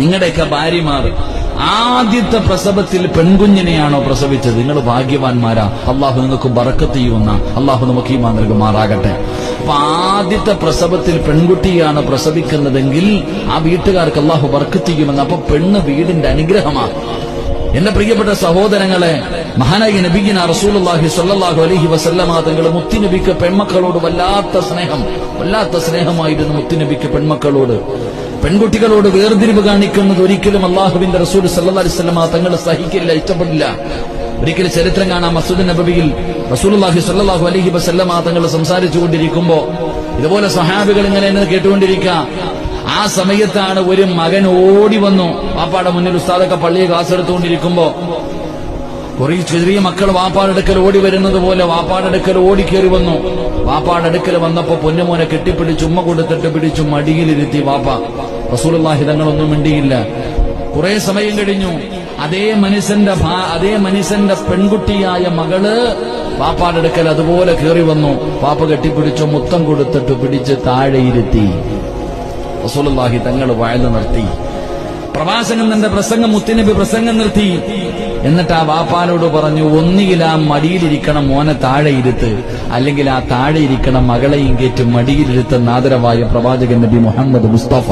നിങ്ങളുടെയൊക്കെ ഭാര്യമാർ ആദ്യത്തെ പ്രസവത്തിൽ പെൺകുഞ്ഞിനെയാണോ പ്രസവിച്ചത്? നിങ്ങൾ ഭാഗ്യവാന്മാരാ. അള്ളാഹു നിങ്ങൾക്ക് ബറക്കത്ത് ചെയ്യുന്ന അള്ളാഹു നമുക്ക് ഈ നൽകുമാറാകട്ടെ അപ്പൊ ആദ്യത്തെ പ്രസവത്തിൽ പെൺകുട്ടിയാണ് പ്രസവിക്കുന്നതെങ്കിൽ ആ വീട്ടുകാർക്ക് അള്ളാഹു ബറക്കത്ത് ചെയ്യുമെന്ന്. അപ്പൊ പെണ്ണ് വീടിന്റെ അനുഗ്രഹമാണ് എന്റെ പ്രിയപ്പെട്ട സഹോദരങ്ങളെ മഹാനായി നബിഗിന റസൂലി സല്ലാഹു അലഹി വസല്ലമ തങ്ങൾ മുത്തുനബിക്ക് പെൺമക്കളോട് വല്ലാത്ത സ്നേഹം വല്ലാത്ത സ്നേഹമായിരുന്നു മുത്തിനബിക്ക് പെൺമക്കളോട്. പെൺകുട്ടികളോട് വേർതിരിവ് കാണിക്കുന്നത് ഒരിക്കലും അള്ളാഹുബിന്റെ റസൂൽ സല്ലല്ലാഹു അലൈഹി വസല്ലമ തങ്ങൾ സഹിക്കില്ല ഇഷ്ടപ്പെടില്ല. ഒരിക്കൽ ചരിത്രം കാണാം മസൂദ് നബബിയിൽ റസൂലുള്ളാഹി സല്ലാഹു അലഹി വസല്ലമ തങ്ങൾ സംസാരിച്ചു കൊണ്ടിരിക്കുമ്പോ ഇതുപോലെ സഹാബികൾ ഇങ്ങനെ എന്ന് കേട്ടുകൊണ്ടിരിക്കുക. ആ സമയത്താണ് ഒരു മകൻ ഓടി വന്നു. വാപ്പാടെ മുന്നിൽ ഉസ്താദൊക്കെ പള്ളിയെ ക്ലാസ് എടുത്തുകൊണ്ടിരിക്കുമ്പോ കുറെ ചെറിയ മക്കൾ വാപ്പാടെടുക്കൽ ഓടി വരുന്നത് പോലെ വാപ്പാടെടുക്കൽ ഓടി കയറി വന്നു. വാപ്പാടെടുക്കൽ വന്നപ്പോ പൊന്നുമോനെ കെട്ടിപ്പിടിച്ച് ഉമ്മ കൊടുത്തിട്ട് പിടിച്ചു മടിയിലിരുത്തി വാപ്പ. റസൂലുള്ളാഹി തങ്ങളൊന്നും മിണ്ടിയില്ല. കുറെ സമയം കഴിഞ്ഞു. അതേ മനുഷ്യന്റെ അതേ മനുഷ്യന്റെ പെൺകുട്ടിയായ മകൾ വാപ്പാടെടുക്കൽ അതുപോലെ കയറി വന്നു. പാപ്പ കെട്ടിപ്പിടിച്ചു മുത്തം കൊടുത്തിട്ട് പിടിച്ച് താഴെയിരുത്തി. റസൂലുള്ളാഹി തങ്ങൾ വാഴ്ന്നു നിർത്തി. പ്രവാചകൻ തന്റെ പ്രസംഗം മുത്തുനബി പ്രസംഗം നിർത്തി. എന്നിട്ട് ആ വാപ്പാനോട് പറഞ്ഞു ഒന്നുകിൽ ആ മടിയിലിരിക്കണം മോനെ താഴെ ഇരുത്ത്. അല്ലെങ്കിൽ ആ താഴെ ഇരിക്കണം മകളെയും കേറ്റും മടിയിലിരുത്ത നാദരവായ പ്രവാചകൻ നബി മുഹമ്മദ് മുസ്തഫ.